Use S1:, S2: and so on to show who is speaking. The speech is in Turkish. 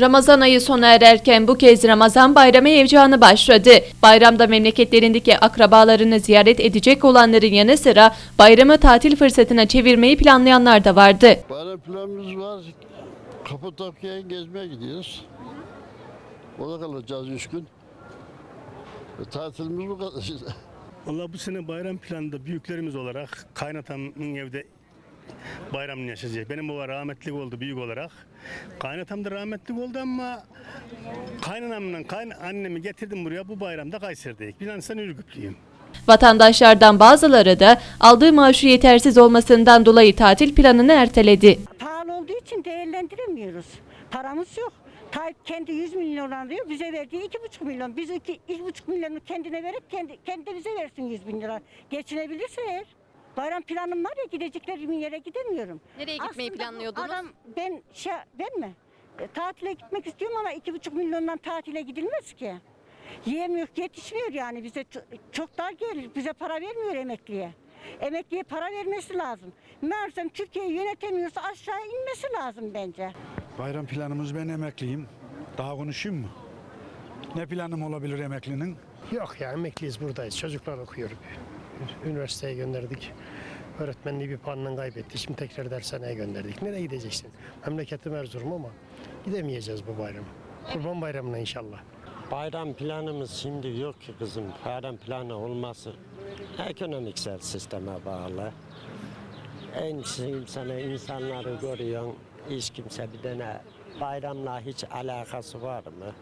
S1: Ramazan ayı sona ererken bu kez Ramazan bayramı heyecanı başladı. Bayramda memleketlerindeki akrabalarını ziyaret edecek olanların yanı sıra bayramı tatil fırsatına çevirmeyi planlayanlar da vardı.
S2: Bayram planımız var. Kapadokya'ya gezmeye gidiyoruz. Orada kalacağız üç gün. E, tatilimiz bu kadar işte.
S3: Valla bu sene bayram planında büyüklerimiz olarak kaynatamın evde bayramını yaşayacak. Benim baba rahmetlik oldu büyük olarak. Kaynatam da rahmetlik oldu ama kaynanamla kayn annemi getirdim buraya bu bayramda Kayseri'deyiz. Bir an sen Ürgüplüyüm.
S1: Vatandaşlardan bazıları da aldığı maaşı yetersiz olmasından dolayı tatil planını erteledi.
S4: Pahalı olduğu için değerlendiremiyoruz. Paramız yok. Tayyip kendi 100 milyon alıyor, bize verdiği 2,5 milyon. Biz 2,5 milyonu kendine verip kendi, kendi de bize versin 100 bin lira. Geçinebilirse eğer. Bayram planım var ya gideceklerim yere gidemiyorum.
S1: Nereye gitmeyi
S4: Aslında bu
S1: planlıyordunuz?
S4: Adam ben şey ben mi? E, tatile gitmek istiyorum ama 2,5 milyondan tatile gidilmez ki. Yiyemiyor, yetişmiyor yani bize çok, çok dar gelir. Bize para vermiyor emekliye. Emekliye para vermesi lazım. Meğersem Türkiye'yi yönetemiyorsa aşağı inmesi lazım bence.
S5: Bayram planımız ben emekliyim. Daha konuşayım mı? Ne planım olabilir emeklinin?
S6: Yok ya emekliyiz buradayız. Çocuklar okuyor. Üniversiteye gönderdik. Öğretmenliği bir puanla kaybetti. Şimdi tekrar dershaneye gönderdik. Nereye gideceksin? Memleketim Erzurum ama gidemeyeceğiz bu bayram. Kurban bayramına inşallah.
S7: Bayram planımız şimdi yok ki kızım. Bayram planı olması ekonomiksel sisteme bağlı. En sana insanları görüyorsun. Hiç kimse bir tane bayramla hiç alakası var mı?